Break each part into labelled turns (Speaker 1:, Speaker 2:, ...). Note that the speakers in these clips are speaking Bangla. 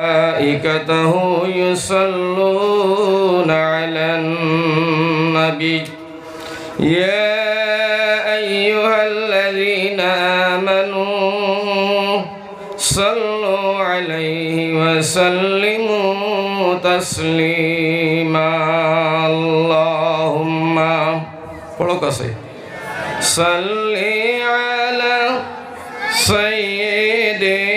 Speaker 1: ملائكته يصلون على النبي يا أيها الذين آمنوا صلوا عليه وسلموا تسليما اللهم পড়ো صلي على سيدنا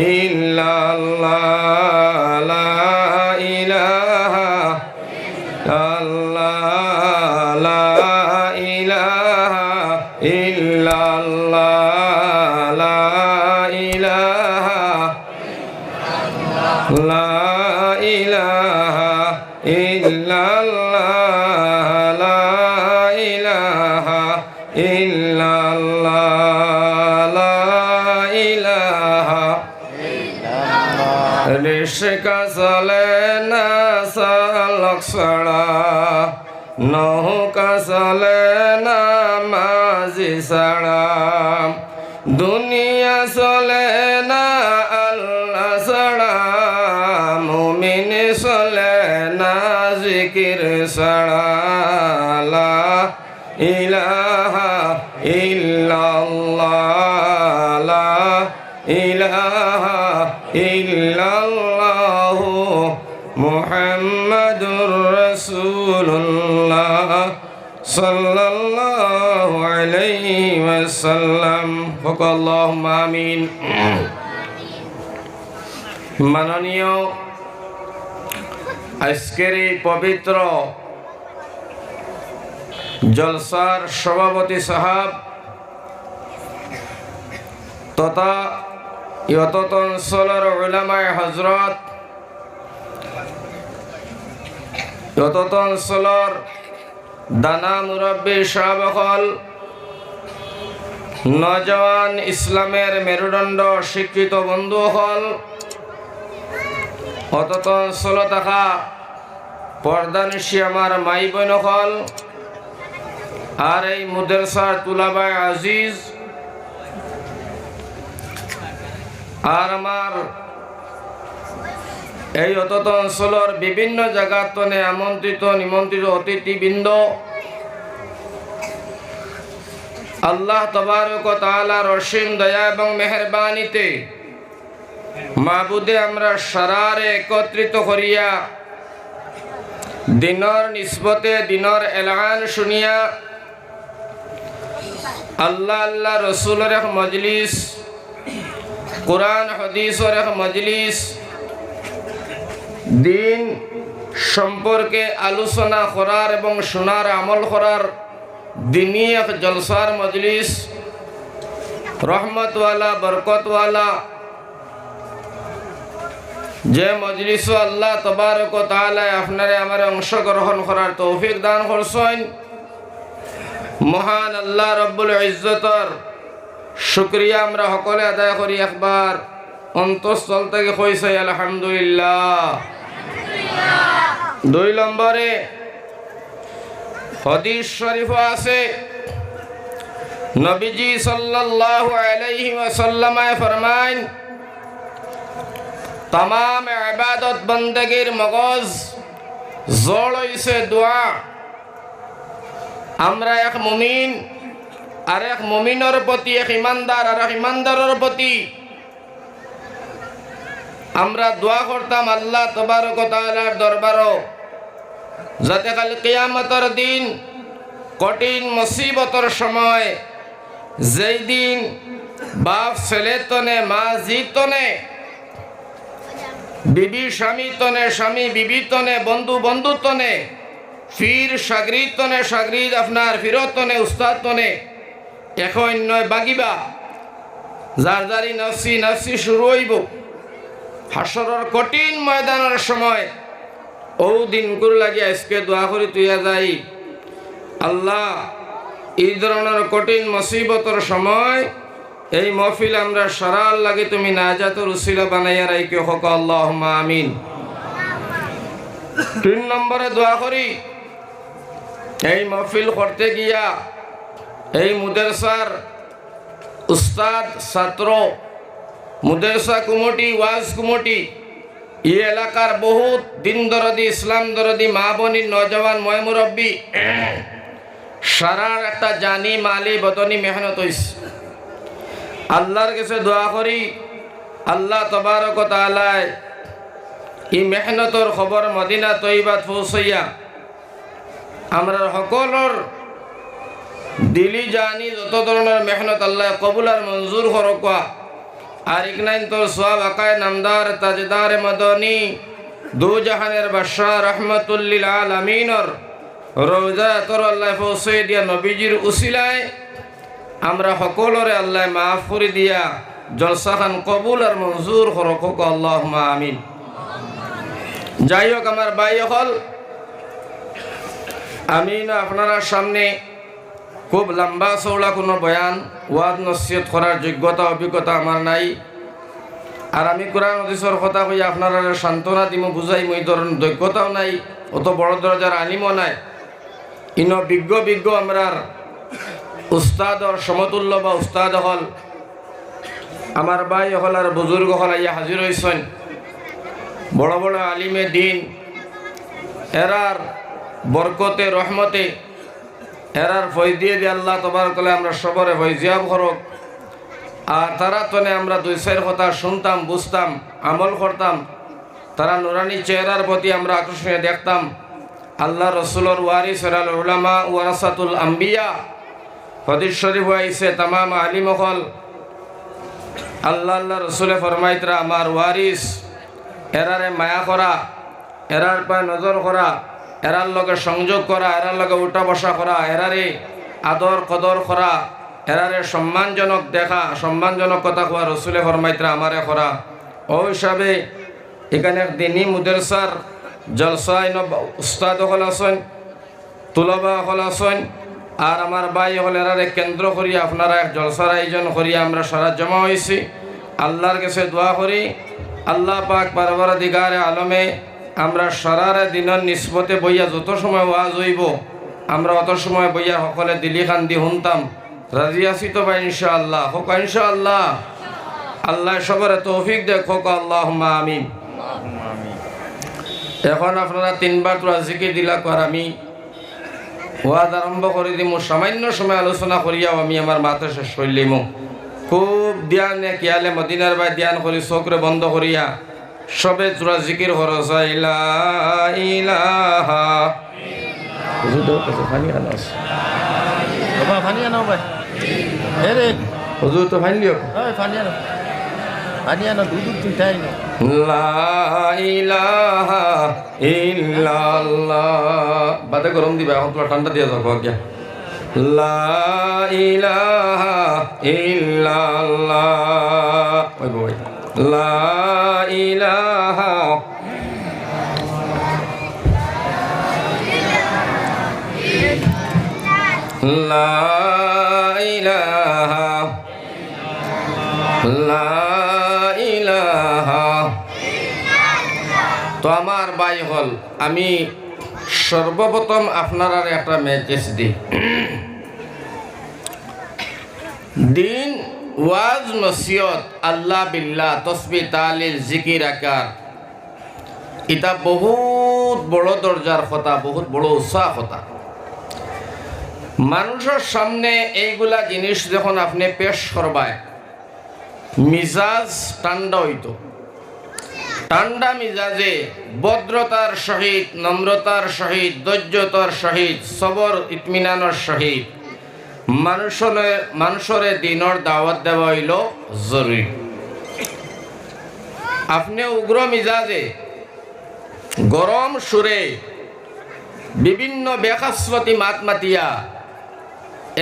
Speaker 1: ইল্লাল্লাহ। ঋষিকা চলে না সালক ছড়া নৌকা চলে না মাঝি ছাড়া। দুনিয়া চলে না আল্লাহ ছাড়া। মুমিন চলে না জিকির লা ইলাহা ইল্লাল্লাহ। ইলাহা রাসূলুল্লাহ সাল্লাল্লাহু আলাইহি ওয়াসাল্লাম। ফকাল্লাহুম্মা আমিন। মাননীয়, আজকের এই পবিত্র জলসার সভাপতি সাহাব তথা ইয়তত অঞ্চলের ওলামায় হজরত ইয়তত অঞ্চলের দানা মুরব্বী সাবকল নজওয়ান ইসলামের মেরুদণ্ড শিক্ষিত বন্ধু হল অতত অঞ্চল থাকা পর্দানিশি আমার মাই বোন হল আর এই মুদেরসার তুলাবাই আজিজ, আর আমার এই অতত অঞ্চলের বিভিন্ন জায়গার তনে আমন্ত্রিত নিমন্ত্রিত অতিথিবৃন্দ। আল্লাহ তবারক তালার অসীম দয়া এবং মেহরবানিতে মাবুদে আমরা সারারে একত্রিত করিয়া দিনর নিসবতে দিনর এলান শুনিয়া আল্লাহ আল্লাহ রসুলের এক মজলিস, কোরআন, হদিসের এক মজলিস দিন সম্পর্কে আলোচনা করার এবং শোনার, আমল করার দিনই এক জলসার মজলিস, রহমতওয়ালা, বরকতওয়ালা। যে মজলিস আল্লাহ তবারক তাহলে আপনারে আমার অংশগ্রহণ করার তৌফিক দান করছেন, মহান আল্লাহ রব্বুল ইজ্জতর শুক্রিয়া আমরা সকলে আদায় করি। একবার অন্তঃস্থল থেকে কইছে, আলহামদুলিল্লাহ। দুই নম্বরে হদিস শরীফ আছে নবীজি সাল্লাল্লাহু আলাইহি ওয়াসাল্লামায় ফরমান तमाम ইবাদত বন্দগির মগজ জোড় হইছে দোয়া আমরা এক মুমিন আর এক মুমিনের প্রতি এক ইমানদার আর এক ইমানদারের প্রতি আমরা দোয়া করতাম আল্লাহ তবারক তাআলার দরবারও যাতে কাল কিয়ামতের দিন কঠিন মুসিবতর সময় যেই দিন বাপ ছেলে তনে, মা জি তনে, বিবি স্বামী তনে, স্বামী বিবি তনে, বন্ধু বন্ধু তনে, ফির সাগরিদ তনে সাগরিদ আপনার ফিরত তনে, উস্তাদ তনে এখন নয় বাগিবা, যার যারি নফসি নফসি শুরু হইব। হাসরের কঠিন ময়দানের সময় ও দিন করে লাগি আজকে দোয়া করি, তুইয়া যাই। আল্লাহ, এই ধরনের কঠিন মুসিবতর সময় এই মহফিল আমরা সরাল লাগে তুমি নাজাতুর উসিলা বানাইয়া রাইকে হক আল্লাহ আমিন। তিন নম্বরে দোয়া করি, এই মহফিল করতে গিয়া এই মুদেরসার উস্তাদ, ছাত্র মুদেরসা কুমটি, ওয়াজ কুমটি এই এলাকার বহুত দিন দরদি, ইসলাম দরদি, মা বনি নজওয়ান, ময় মুরব্বী। সারার একটা জানি, মালি, বদনি মেহনত হইস আল্লাহর কাছে দোয়া করি, আল্লাহ তবারক তালায় ই মেহনতর খবর মদিনা তৈবাত পৌঁছইয়া আমরা সকলের দিলি জানি, যত ধরনের মেহনত আল্লাহ কবুল আর মঞ্জুর হরকা আর ইকনাইন তোর সব আকায় নামদার তাজদার মদনী। দু জাহানের বাদশাহ রহমতুল্লিল আল আমিনর রোজা তোর আল্লাহ পৌঁছে দিয়া নবীজির উসিলায়। আমরা সকলরে আল্লাহ মাফ দিয়া জলসা খান কবুল আর মঞ্জুর হরক আল্লাহ আমিন। যাই হোক, আমার বাই হল আমি না আপনারা সামনে খুব লম্বা চৌড়া কোনো বয়ান ওয়াদ নসিয়ত করার যোগ্যতা, অভিজ্ঞতা আমার নাই। আর আমি কোরআন নদীশ্বর কথা কই আপনারা সান্ত্বনা দিমো বুঝাই মই ধরনের যোগ্যতাও নাই, অত বড় দরজার আলিমও নাই। ইন বিজ্ঞ বিজ্ঞ আমরার উস্তাদর সমতুল্য বা উস্তাদ হল আমার ভাই হল আর বুজুর্গ হল ইয়া হাজির হয়েছেন বড় বড় আলিমে দিন এরার বরকতে রহমতে এরার ফই দিয়ে দিয়ে আল্লাহ তোমার কলে আমরা সবরে ফৈজিয়াব করক। আর তারা তনে আমরা দুই চার কথা শুনতাম, বুঝতাম, আমল করতাম। তারা নুরানি চেহারার প্রতি আমরা আকর্ষণীয় দেখতাম। আল্লাহ রসুলর ওয়ারি সরাল উলামা ওয়ারাসাতুল আম্বিয়া। হদিস শরীফ হয়েছে তামাম আলিমহল আল্লাহ আল্লাহ রসুলে ফরমাইতরা, আমার ওয়ারিস, এরারে মায়া করা, এরার পায়ে নজর করা এরার লগে সংযোগ করা, এরার লগে উঠা বসা করা, এরারে আদর কদর করা, এরারে সম্মানজনক দেখা, সম্মানজনক কথা কোয়া রসুলে ফরমাইতরা আমারে করা। ও হিসাবে এখানে দিনী মুদেরসার জলসাইন উস্তাদ হল আছেন তুলবা হল আছেন আর আমার ভাই হল এরারে কেন্দ্র করি আপনারা এক জলসার আয়োজন করি আমরা সারা জমা হয়েছি আল্লাহর কাছে দোয়া করি। আল্লাহ পাক বারবার দিগারে আলমে আমরা সারারে দিনের নিষ্পতে বইয়া যত সময় ওয়াজ হইব, আমরা অত সময় বইয়া সকলে দিলি কান্দি শুনতাম। রাজি আছি তো ভাই, ইনশাআল্লাহ। হোক, ইনশাআল্লাহ। আল্লাহ সবরে তৌফিক দেখ, হোক আল্লাহ আমিন। এখন আপনারা তিনবার তোরা জিকির দিলা কর আমি। ওয়াজ আরম্ভ করে দিমু, সামান্য সময় আলোচনা করিয়াও আমি আমার মাথা শেষ করলিমু খুব ধ্যান কিয়ালে মদিনার বাই ধ্যান করি, চোখরে বন্ধ করিয়া। সবে তোরা জিকির খরচ ইলাহা। হুজুর দেওয়ার কাছে পানি আনা আছে।
Speaker 2: বাবা পানি আনো ভাই। হে রে।
Speaker 1: হুজুর তো ফাইন লিও।
Speaker 2: ওই পানি আনো পানি আনো দুধ দুধ তুই তাই না
Speaker 1: লা ইলাহা ইল্লাল্লাহ। বাদে গরম দিবা এখন তোমার ঠান্ডা দিয়ে যাব আজ্ঞা লা তো আমার বাই হল আমি সর্বপ্রথম আপনার একটা মেসেজ দিই। দিন ওয়াজ নসিয়ত আল্লাহ বিল্লাহ তসবি তালিল, জিকির আকার এটা বহুত বড় দরজার কথা, বহুত বড় উৎসাহ কথা। মানুষের সামনে এইগুলা জিনিস যখন আপনি পেশ করবায়, মিজাজ ঠান্ডা হইতো। ঠান্ডা মিজাজে ভদ্রতার সহিত, নম্রতার সহিত, ধৈর্যতার সহিত, সবর, ইতমিনানোর সহিত। মানুষরে মানুষরে দিনর দাওয়াত দেওয়া হইল জরুরি। আপনি উগ্র মিজাজে, গরম সুরে বিভিন্ন বেকাশ্রতি মাত মাতিয়া,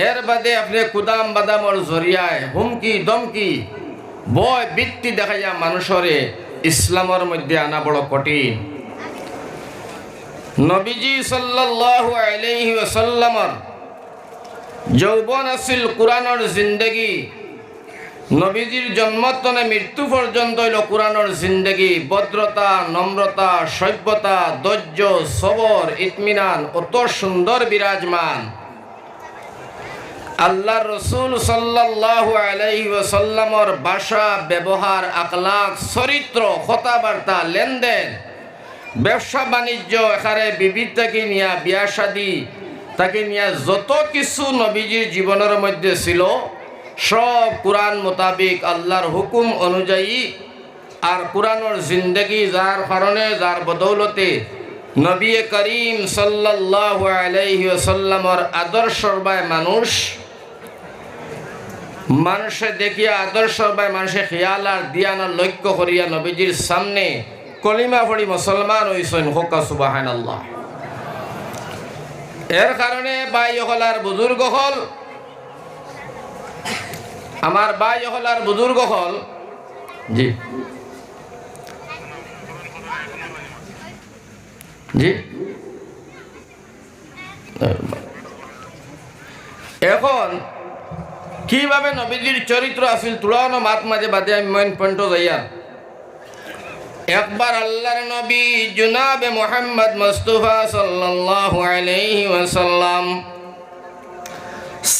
Speaker 1: এর বাদে আপনি কুদাম বাদামর জরিয়ায় হুমকি, দমকি, বয় বৃত্তি দেখাইয়া মানুষরে ইসলামের মধ্যে আনা বড় কঠিন। নবীজি সাল্লাল্লাহু আলাইহি ওয়াসাল্লামর যৌবন আছিল কোরআনের জিন্দগি। নবীজির জন্মতনে মৃত্যু পর্যন্ত হইল কোরআনের জিন্দগি। ভদ্রতা নম্রতা সভ্যতা ধৈর্য সবর ইতমিনান অত সুন্দর বিরাজমান আল্লাহ রসুল সাল্লাল্লাহু আলাইহি ওয়াসাল্লামর ভাষা ব্যবহার আকলাক চরিত্র কথাবার্তা লেনদেন ব্যবসা বাণিজ্য এখানে বিবিধ তাকে নিয়া বিয়া শাদি তাকে নিয়া যত কিছু নবীজির জীবনের মধ্যে ছিল, সব কোরআন মোতাবিক আল্লাহর হুকুম অনুযায়ী আর কোরআনের জিন্দগি যার কারণে, যার বদৌলতে নবী করিম সাল্লাল্লাহু আলাইহি ওয়াসাল্লামর আদর্শর বাই মানুষ, মানুষে দেখিয়া আদর্শ বাই মানুষে খেয়াল আর দিয়ানার লক্ষ্য করিয়া নবীজির সামনে কলিমা পড়ি মুসলমান হইছেন হোকা সুবাহান আল্লাহ এর কারণে বাই হল আর বুজুর্গ হল। আমার বাই হল আর বুজুর্গ হল। জি। জি। এখন কীভাবে নবীজির চরিত্র আছিল তুলানো মাত মাঝে বাদে আমি মেন পয়েন্ট যাইয়া একবার আল্লাহর নবী জুনাবে মোহাম্মদ মুস্তাফা সাল্লাল্লাহু আলাইহি ওয়াসাল্লাম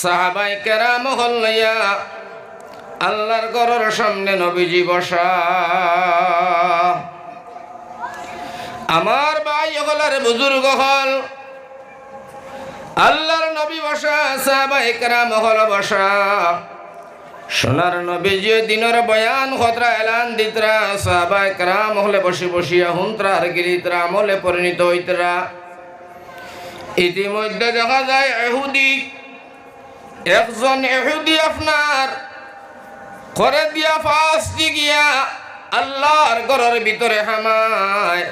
Speaker 1: সাহাবাই কেরাম হল্লাইয়া আল্লাহর ঘরের সামনে নবীজি বসা। আমার ভাই হলার বুজুর্গ হল, আল্লাহর নবী বসা সাহাবা একরাম হল বসা। সোনার নবী যে দিনের বয়ান হতরা এলান দিতরা সাহাবা একরাম হলে বসে বসিয়া হুন্তরা আর গিরিতরা আমলে পরিণত হইতরা। ইতিমধ্যে দেখা যায় এহুদি, একজন এহুদি আপনার করে দিয়া ফাঁসটি গিয়া আল্লাহর ঘরের ভিতরে হামায়।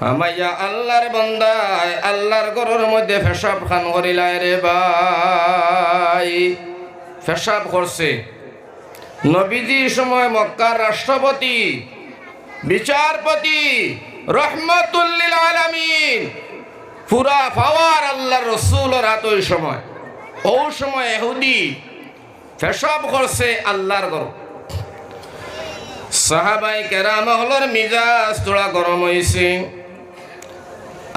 Speaker 1: হামাইয়া আল্লাহর বন্দায় আল্লাহর ঘরের মধ্যে ফেসাব খান করিলায় রে ভাই। ফেসাব করছে। নবীজি সময় মক্কার রাষ্ট্রপতি, বিচারপতি রহমতুল্লিল আলামিন, পুরা পাওয়ার আল্লাহর রসুলের হাত ওই সময়। ও সময় এহুদি ফেসাব করছে আল্লাহর ঘর সাহাবাই কেরাম হলর মিজাজ তোড়া গরম হয়েছে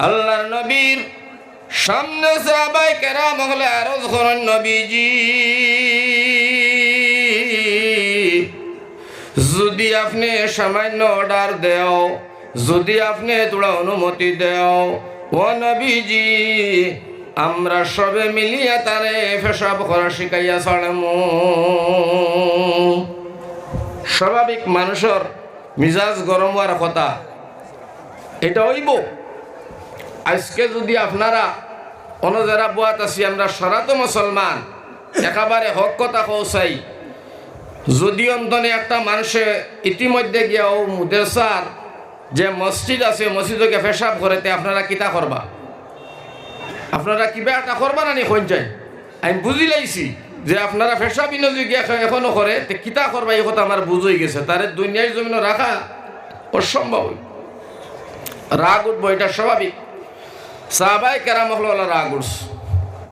Speaker 1: আল্লাহর নবীর সামনে সাহাবাই কেরাম হলে আরজ করেন নবীজি। যদি আপনি সামান্য অর্ডার দেও, যদি আপনি তোরা অনুমতি দেও, ও নবীজি, আমরা সবে মিলিয়া তারে ফেসাব করা শিখাইয়া ছাড়ামু। স্বাভাবিক মানুষের মিজাজ গরম হওয়ার কথা, এটা হইব। আজকে যদি আপনারা অন্য যারা বোয়াত আছি, আমরা সারা তো মুসলমান, একেবারে হক কথা কৌসাই যদি অন্তনে একটা মানুষে ইতিমধ্যে গিয়া, ও মুদেসার যে মসজিদ আছে, মসজিদকে ফেসাব করেতে আপনারা কিতা করবা? আপনারা কিবা একটা করবা না নি চাই? আমি বুঝি লাইছি যে আপনারা ফেসাবি নজী গিয়া এখনও করে কিতা করবা? এই কথা আমার বুঝই গেছে। তারে দুনিয়ার জমিন রাখা অসম্ভব। রাগ উঠবো, এটা স্বাভাবিক। সাহাবাই কেরাম হলো রাগ উঠছে